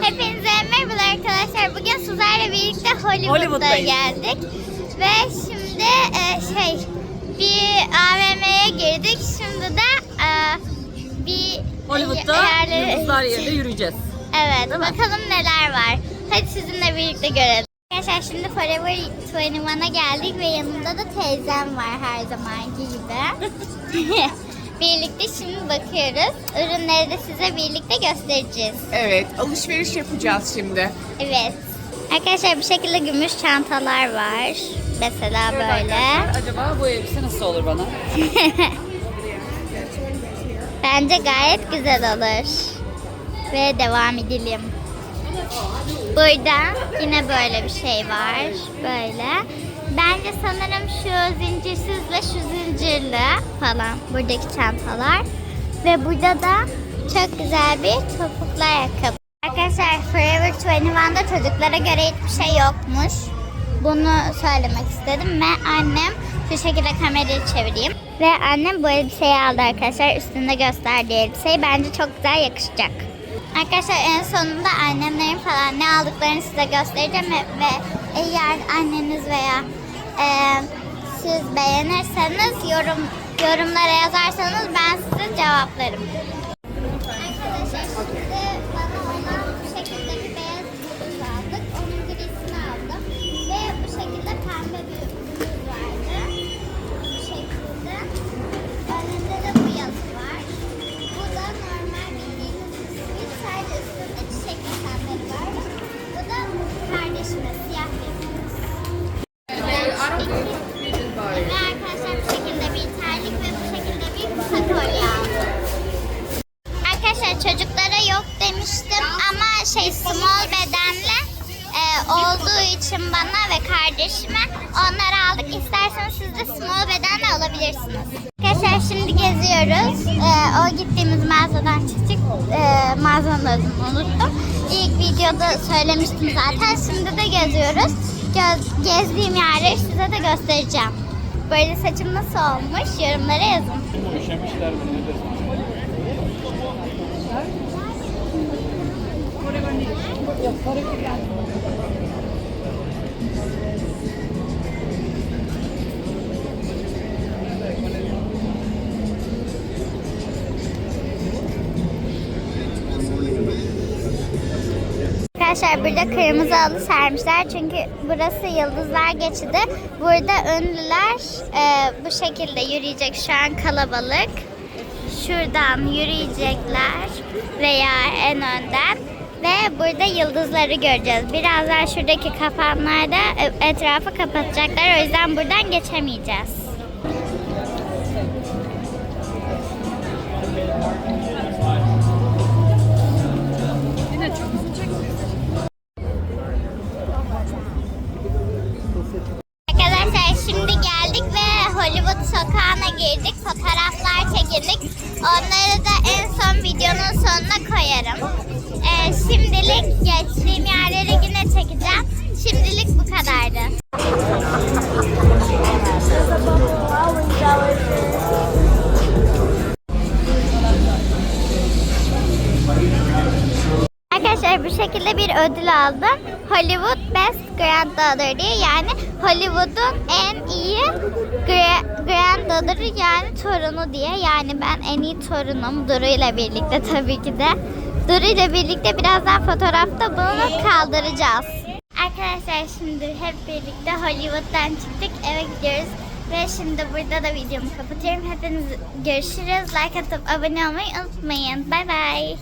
Hepinize merhaba arkadaşlar. Bugün sizlerle birlikte Hollywood'a Hollywood'dayız. geldik. Ve şimdi e, şey bir AVM'ye girdik. Şimdi de e, bir Hollywood'da yerlere- yıldızlar yerinde yürüyeceğiz. Evet Değil mi? bakalım neler var. Hadi sizinle birlikte görelim. Arkadaşlar şimdi Forever 21'a geldik ve yanımda da teyzem var her zamanki gibi. birlikte şimdi bakıyoruz. Ürünleri de size birlikte göstereceğiz. Evet, alışveriş yapacağız şimdi. Evet. Arkadaşlar bu şekilde gümüş çantalar var. Mesela Evet böyle. arkadaşlar, acaba bu elbise nasıl olur bana? Bence gayet güzel olur. Ve devam edelim. Burada yine böyle bir şey var. Böyle. Bence sanırım şu zincirsizle şu zincirli falan buradaki çantalar. Ve burada da çok güzel bir topuklu ayakkabı. Arkadaşlar Forever 21'da çocuklara göre hiçbir şey yokmuş. Bunu söylemek istedim ve annem şu şekilde kamerayı çevireyim. Ve annem bu elbiseyi aldı arkadaşlar. Üstünde gösterdiği elbiseyi. Bence çok güzel yakışacak. Arkadaşlar en sonunda annemlerin falan ne aldıklarını size göstereceğim ve, ve eğer anneniz veya e, siz beğenirseniz yorum yorumlara yazarsanız ben size cevaplarım. Small bedenle e, olduğu için bana ve kardeşime onları aldık. İsterseniz siz de small bedenle alabilirsiniz. Arkadaşlar şimdi geziyoruz. E, o gittiğimiz mağazadan çıktık. E, mağazanın adını unuttum. İlk videoda söylemiştim zaten. Şimdi de geziyoruz. Göz, gezdiğim yerleri size de göstereceğim. Böyle saçım nasıl olmuş yorumlara yazın. Arkadaşlar burada kırmızı halı sermişler çünkü burası Yıldızlar Geçidi. Burada ünlüler e, bu şekilde yürüyecek şu an kalabalık. Şuradan yürüyecekler veya en önden ve burada yıldızları göreceğiz. Birazdan şuradaki kapanlarda e, etrafı kapatacaklar o yüzden buradan geçemeyeceğiz. Arkadaşlar şimdi geldik ve Hollywood sokağına girdik. Fotoğraflar çekildik. Onları da en son videonun sonuna koyarım. Ee, şimdilik geçtiğim yerleri yine çekeceğim. Şimdilik bu kadardı. Arkadaşlar bu şekilde bir ödül aldım. Hollywood Best Granddaughter diye yani Hollywood'un en iyi gra- granddaughter'ı yani torunu diye. Yani ben en iyi torunum Duru ile birlikte tabii ki de. Duru ile birlikte birazdan fotoğrafta bunu kaldıracağız. Arkadaşlar şimdi hep birlikte Hollywood'dan çıktık eve gidiyoruz. Ve şimdi burada da videomu kapatıyorum. Hepiniz görüşürüz. Like atıp abone olmayı unutmayın. Bay bay.